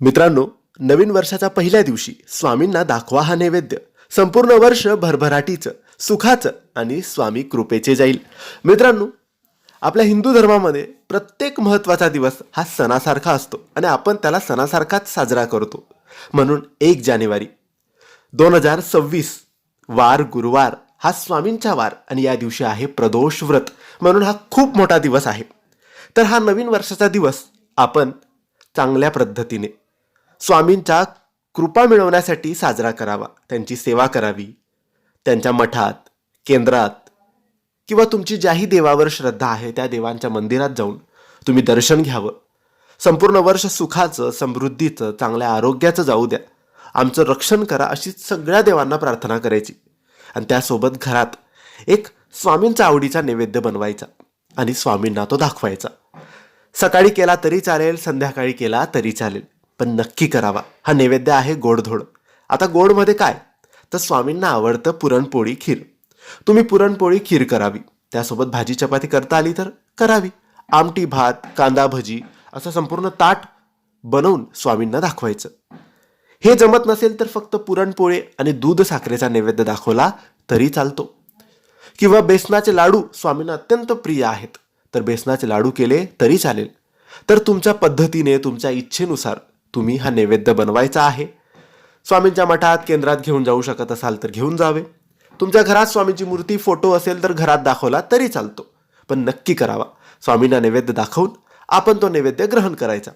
मित्रांनो नवीन वर्षाच्या पहिल्या दिवशी स्वामींना दाखवा हा नैवेद्य. संपूर्ण वर्ष भरभराटीचं सुखाचं आणि स्वामी कृपेचे जाईल. मित्रांनो आपल्या हिंदू धर्मामध्ये प्रत्येक महत्त्वाचा दिवस हा सणासारखा असतो आणि आपण त्याला सणासारखाच साजरा करतो. म्हणून एक जानेवारी दोन हजार सव्वीस वार गुरुवार हा स्वामींचा वार आणि या दिवशी आहे प्रदोष व्रत. म्हणून हा खूप मोठा दिवस आहे. तर हा नवीन वर्षाचा दिवस आपण चांगल्या पद्धतीने स्वामींच्या कृपा मिळवण्यासाठी साजरा करावा त्यांची सेवा करावी. त्यांच्या मठात केंद्रात किंवा तुमची ज्याही देवावर श्रद्धा आहे त्या देवांच्या मंदिरात जाऊन तुम्ही दर्शन घ्यावं. संपूर्ण वर्ष सुखाचं समृद्धीचं चांगल्या आरोग्याचं जाऊ द्या. आमचं रक्षण करा अशी सगळ्या देवांना प्रार्थना करायची. आणि त्यासोबत घरात एक स्वामींचा आवडीचा नैवेद्य बनवायचा आणि स्वामींना तो दाखवायचा. सकाळी केला तरी चालेल संध्याकाळी केला तरी चालेल. पण नक्की करावा. हा नैवेद्य आहे गोडधोड. आता गोडमध्ये काय? तर स्वामींना आवडतं पुरणपोळी खीर. तुम्ही पुरणपोळी खीर करावी. त्यासोबत भाजी चपाती करता आली तर करावी. आमटी भात कांदा भजी असं संपूर्ण ताट बनवून स्वामींना दाखवायचं. हे जमत नसेल तर फक्त पुरणपोळी आणि दूध साखरेचा नैवेद्य दाखवला तरी चालतो. किंवा बेसनाचे लाडू स्वामींना अत्यंत प्रिय आहेत. तर बेसनाचे लाडू केले तरी चालेल. तर तुमच्या पद्धतीने तुमच्या इच्छेनुसार तुम्ही हा नैवेद्य बनवायचा आहे. स्वामींच्या मठात केंद्रात घेऊन जाऊ शकत असाल तर घेऊन जावे. तुमच्या घरात स्वामींची मूर्ती फोटो असेल तर घरात दाखवला तरी चालतो. पण नक्की करावा. स्वामींना नैवेद्य दाखवून आपण तो नैवेद्य ग्रहण करायचा.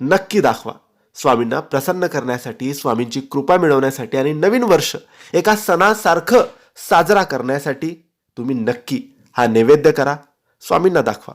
नक्की दाखवा. स्वामींना प्रसन्न करण्यासाठी स्वामींची कृपा मिळवण्यासाठी आणि नवीन वर्ष एका सणासारखं साजरा करण्यासाठी तुम्ही नक्की हा नैवेद्य करा. स्वामींना दाखवा.